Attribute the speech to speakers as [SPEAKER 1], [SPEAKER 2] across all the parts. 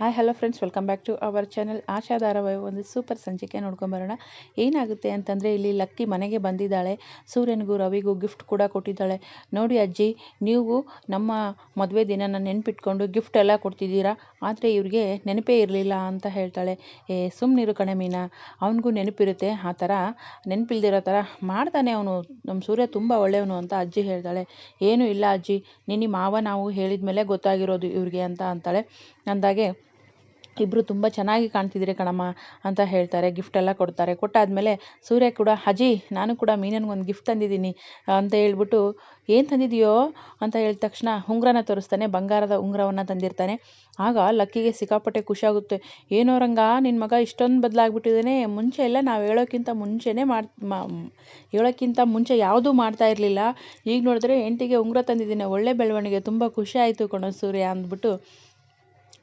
[SPEAKER 1] Hi hello friends welcome back to our channel Asha ಧಾರಾವಾಹಿ ಒಂದು super ಸಂಚಿಕೆ ನೋಡ್ಕೊಂಬರೋಣ ಏನಾಗುತ್ತೆ ಅಂತಂದರೆ ಇಲ್ಲಿ ಲಕ್ಕಿ ಮನೆಗೆ ಬಂದಿದ್ದಾಳೆ. ಸೂರ್ಯನಿಗೂ ರವಿಗೂ ಗಿಫ್ಟ್ ಕೂಡ ಕೊಟ್ಟಿದ್ದಾಳೆ. ನೋಡಿ ಅಜ್ಜಿ, ನೀವು ನಮ್ಮ ಮದುವೆ ದಿನನ ನೆನ್ಪಿಟ್ಕೊಂಡು ಗಿಫ್ಟ್ ಎಲ್ಲ ಕೊಡ್ತಿದ್ದೀರಾ? ಆದರೆ ಇವ್ರಿಗೆ ನೆನಪೇ ಇರಲಿಲ್ಲ ಅಂತ ಹೇಳ್ತಾಳೆ. ಏ ಸುಮ್ಮನಿರು ಕಣೆ ಮೀನಾ. ಅವನಿಗೂ ನೆನಪಿರುತ್ತೆ. ಆ ಥರ ನೆನಪಿಲ್ದಿರೋ ಥರ ಮಾಡ್ತಾನೆ ಅವನು. ನಮ್ಮ ಸೂರ್ಯ ತುಂಬ ಒಳ್ಳೆಯವನು ಅಂತ ಅಜ್ಜಿ ಹೇಳ್ತಾಳೆ. ಏನೂ ಇಲ್ಲ ಅಜ್ಜಿ, ನಿನ್ನ ಮಾವ ನಾವು ಹೇಳಿದ ಮೇಲೆ ಗೊತ್ತಾಗಿರೋದು ಇವ್ರಿಗೆ ಅಂತ ಅಂತಾಳೆ. ಅಂದಾಗೆ ಇಬ್ಬರು ತುಂಬ ಚೆನ್ನಾಗಿ ಕಾಣ್ತಿದ್ದೀರಿ ಕಣಮ್ಮ ಅಂತ ಹೇಳ್ತಾರೆ ಗಿಫ್ಟ್ ಎಲ್ಲ ಕೊಡ್ತಾರೆ. ಕೊಟ್ಟಾದಮೇಲೆ ಸೂರ್ಯ ಕೂಡ ಅಜ್ಜಿ ನಾನು ಕೂಡ ಮೀನನ್ಗೊಂದು ಗಿಫ್ಟ್ ತಂದಿದ್ದೀನಿ. ಅಂತ ಹೇಳ್ಬಿಟ್ಟು, ಏನು ತಂದಿದೆಯೋ? ಅಂತ ಹೇಳಿದ ತಕ್ಷಣ ಉಂಗ್ರನ ತೋರಿಸ್ತಾನೆ, ಬಂಗಾರದ ಉಂಗುರವನ್ನು ತಂದಿರ್ತಾನೆ. ಆಗ ಲಕ್ಕಿಗೆ ಸಿಕ್ಕಾಪಟ್ಟೆ ಖುಷಿಯಾಗುತ್ತೆ ಏನೋ ರಂಗ ನಿನ್ನ ಮಗ ಇಷ್ಟೊಂದು ಬದಲಾಗ್ಬಿಟ್ಟಿದ್ದಾನೆ ಮುಂಚೆ ಎಲ್ಲ ನಾವು ಹೇಳೋಕ್ಕಿಂತ ಮುಂಚೆನೇ ಮಾಡಿ ಹೇಳೋಕ್ಕಿಂತ ಮುಂಚೆ ಯಾವುದೂ ಮಾಡ್ತಾ ಇರಲಿಲ್ಲ. ಈಗ ನೋಡಿದ್ರೆ ಎಂಟಿಗೆ ಉಂಗುರ ತಂದಿದ್ದೀನಿ. ಒಳ್ಳೆ ಬೆಳವಣಿಗೆ. ತುಂಬ ಖುಷಿ ಆಯಿತು ಕಣೋ ಸೂರ್ಯ ಅಂದ್ಬಿಟ್ಟು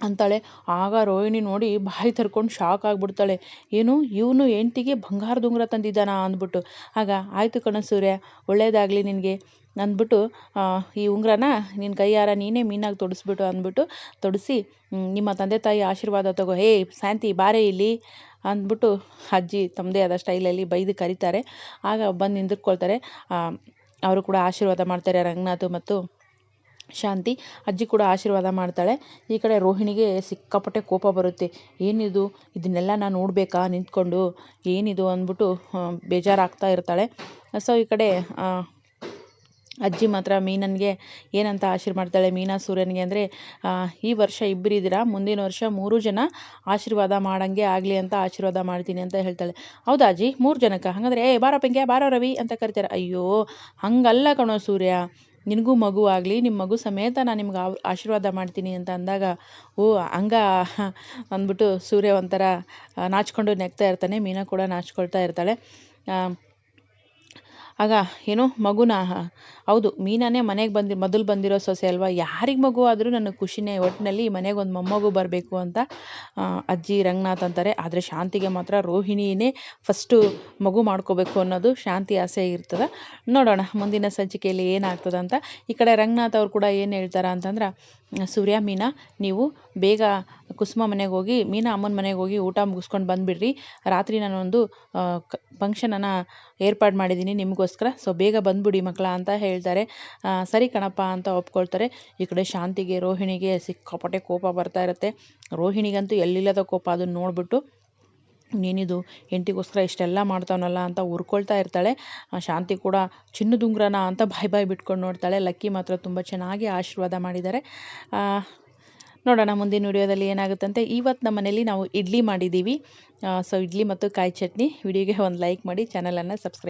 [SPEAKER 1] ಅಂತಾಳೆ. ಆಗ ರೋಹಿಣಿ ನೋಡಿ ಬಾಯಿ ತರ್ಕೊಂಡು ಶಾಕ್ ಆಗಿಬಿಡ್ತಾಳೆ. ಏನು? ಇವನು ಹೆಂಡ್ತಿಗೆ ಬಂಗಾರದ ಉಂಗುರ ತಂದಿದ್ದಾನಾ ಅಂದ್ಬಿಟ್ಟು. ಆಗ, ಆಯಿತು ಕಣ ಸೂರ್ಯ, ಒಳ್ಳೇದಾಗಲಿ ನಿನಗೆ. ಅಂದ್ಬಿಟ್ಟು ಈ ಉಂಗುರನ ನಿನ್ನ ಕೈಯಾರ ನೀನೇ ಮೀನಾಗಿ ತೊಡಿಸ್ಬಿಟ್ಟು ಅಂದ್ಬಿಟ್ಟು, ತೊಡಿಸಿ ನಿಮ್ಮ ತಂದೆ ತಾಯಿ ಆಶೀರ್ವಾದ ತಗೋ. ಹೇ, ಶಾಂತಿ, ಬಾರೆ ಇಲ್ಲಿ. ಅಂದ್ಬಿಟ್ಟು ಅಜ್ಜಿ ತಮ್ಮದೇ ಆದ ಸ್ಟೈಲಲ್ಲಿ ಬೈದು ಕರೀತಾರೆ. ಆಗ ಬಂದು ನಿಂತ್ಕೊಳ್ತಾರೆ. ಅವರು ಕೂಡ ಆಶೀರ್ವಾದ ಮಾಡ್ತಾರೆ ರಂಗನಾಥ್ ಮತ್ತು ಶಾಂತಿ ಅಜ್ಜಿ ಕೂಡ ಆಶೀರ್ವಾದ ಮಾಡ್ತಾಳೆ. ಈ ಕಡೆ ರೋಹಿಣಿಗೆ ಸಿಕ್ಕಾಪಟ್ಟೆ ಕೋಪ ಬರುತ್ತೆ. ಏನಿದು? ಇದನ್ನೆಲ್ಲ ನಾನು ನೋಡಬೇಕಾ? ನಿಂತ್ಕೊಂಡು ಏನಿದು ಅಂದ್ಬಿಟ್ಟು ಬೇಜಾರಾಗ್ತಾ ಇರ್ತಾಳೆ. ಸೊ ಈ ಕಡೆ ಅಜ್ಜಿ ಮಾತ್ರ ಮೀನನ್ಗೆ ಏನಂತ ಆಶೀರ್ ಮಾಡ್ತಾಳೆ? ಮೀನಾ ಸೂರ್ಯನಿಗೆ ಅಂದರೆ ಈ ವರ್ಷ ಇಬ್ಬರಿದ್ದೀರಾ ಮುಂದಿನ ವರ್ಷ ಮೂರು ಜನ ಆಶೀರ್ವಾದ ಮಾಡಂಗೆ ಆಗಲಿ ಅಂತ ಆಶೀರ್ವಾದ ಮಾಡ್ತೀನಿ ಅಂತ ಹೇಳ್ತಾಳೆ. ಹೌದಾ ಅಜ್ಜಿ? ಮೂರು ಜನಕ್ಕೆ? ಹಾಗಂದ್ರೆ, ಏ, ಬಾರೋ ಪೆಂಕೆ ಬಾರೋ, ರವಿ ಅಂತ ಕರಿತಾರೆ. ಅಯ್ಯೋ, ಹಂಗಲ್ಲ ಕಣೋ ಸೂರ್ಯ. ನಿನಗೂ ಮಗು ಆಗಲಿ ನಿಮ್ಮ ಮಗು ಸಮೇತ ನಾನು ನಿಮ್ಗೆ ಆಶೀರ್ವಾದ ಮಾಡ್ತೀನಿ ಅಂತ ಅಂದಾಗ, ಓ, ಹಂಗ ಅಂದ್ಬಿಟ್ಟು ಸೂರ್ಯ ಒಂಥರ ನಾಚಿಕೊಂಡು ನೆಗ್ತಾ ಇರ್ತಾನೆ, ಮೀನಾ ಕೂಡ ನಾಚ್ಕೊಳ್ತಾ ಇರ್ತಾಳೆ. ಆಗ ಏನು ಮಗುನ ಹೌದು, ಮೀನಾನೇ ಮನೆಗೆ ಬಂದು, ಮೊದಲು ಬಂದಿರೋ ಸೊಸೆ ಅಲ್ವಾ? ಯಾರಿಗೆ ಮಗು ಆದರೂ ನನಗೆ ಖುಷಿನೇ ಒಟ್ಟಿನಲ್ಲಿ ಮನೆಗೆ ಒಂದು ಮೊಮ್ಮಗು ಬರಬೇಕು ಅಂತ ಅಜ್ಜಿ ರಂಗನಾಥ್ ಅಂತಾರೆ. ಆದರೆ ಶಾಂತಿಗೆ ಮಾತ್ರ ರೋಹಿಣಿನೇ ಫಸ್ಟು ಮಗು ಮಾಡ್ಕೋಬೇಕು ಅನ್ನೋದು ಶಾಂತಿ ಆಸೆ ಇರ್ತದೆ. ನೋಡೋಣ, ಮುಂದಿನ ಸಂಚಿಕೆಯಲ್ಲಿ ಏನಾಗ್ತದೆ ಅಂತ. ಈ ಕಡೆ ರಂಗನಾಥ್ ಅವ್ರು ಕೂಡ ಏನು ಹೇಳ್ತಾರೆ ಅಂತಂದ್ರೆ, ಸೂರ್ಯ, ಮೀನಾ, ನೀವು ಬೇಗ ಕುಸುಮ ಮನೆಗೆ ಹೋಗಿ, ಮೀನಾ ಅಮ್ಮನ ಮನೆಗೆ ಹೋಗಿ ಊಟ ಮುಗಿಸ್ಕೊಂಡು ಬಂದುಬಿಡ್ರಿ. ರಾತ್ರಿ ನಾನೊಂದು ಫಂಕ್ಷನನ್ನು ಏರ್ಪಾಡು ಮಾಡಿದ್ದೀನಿ ನಿಮಗೋಸ್ಕರ. ಸೊ ಬೇಗ ಬಂದ್ಬಿಡಿ ಮಕ್ಕಳ ಅಂತ ಹೇಳ್ತಾರೆ. ಸರಿ ಕಣಪ್ಪ ಅಂತ ಒಪ್ಕೊಳ್ತಾರೆ. ಈ ಕಡೆ ಶಾಂತಿಗೆ, ರೋಹಿಣಿಗೆ ಸಿಕ್ಕಾಪಟ್ಟೆ ಕೋಪ ಬರ್ತಾ ಇರುತ್ತೆ. ರೋಹಿಣಿಗಂತೂ ಎಲ್ಲಿಲ್ಲದ ಕೋಪ ಅದನ್ನು ನೋಡಿಬಿಟ್ಟು, ನೀನಿದು ಹೆಂಟಿಗೋಸ್ಕರ ಇಷ್ಟೆಲ್ಲ ಮಾಡ್ತಾವನಲ್ಲ ಅಂತ ಉರ್ಕೊಳ್ತಾ ಇರ್ತಾಳೆ. ಶಾಂತಿ ಕೂಡ ಚಿನ್ನದುಂಗ್ರನ ಅಂತ ಬಾಯ್ ಬಾಯ್ ಬಿಟ್ಕೊಂಡು ನೋಡ್ತಾಳೆ. ಲಕ್ಕಿ ಮಾತ್ರ ತುಂಬ ಚೆನ್ನಾಗಿ ಆಶೀರ್ವಾದ ಮಾಡಿದ್ದಾರೆ. ನೋಡೋಣ ಮುಂದಿನ ವಿಡಿಯೋದಲ್ಲಿ ಏನಾಗುತ್ತಂತೆ. ಇವತ್ತು ನಮ್ಮ ಮನೇಲಿ ನಾವು ಇಡ್ಲಿ ಮಾಡಿದ್ದೀವಿ. ಸೊ ಇಡ್ಲಿ ಮತ್ತು ಕಾಯಿ ಚಟ್ನಿ. ವಿಡಿಯೋಗೆ ಒಂದು ಲೈಕ್ ಮಾಡಿ ಚಾನಲನ್ನು ಸಬ್ಸ್ಕ್ರೈಬ್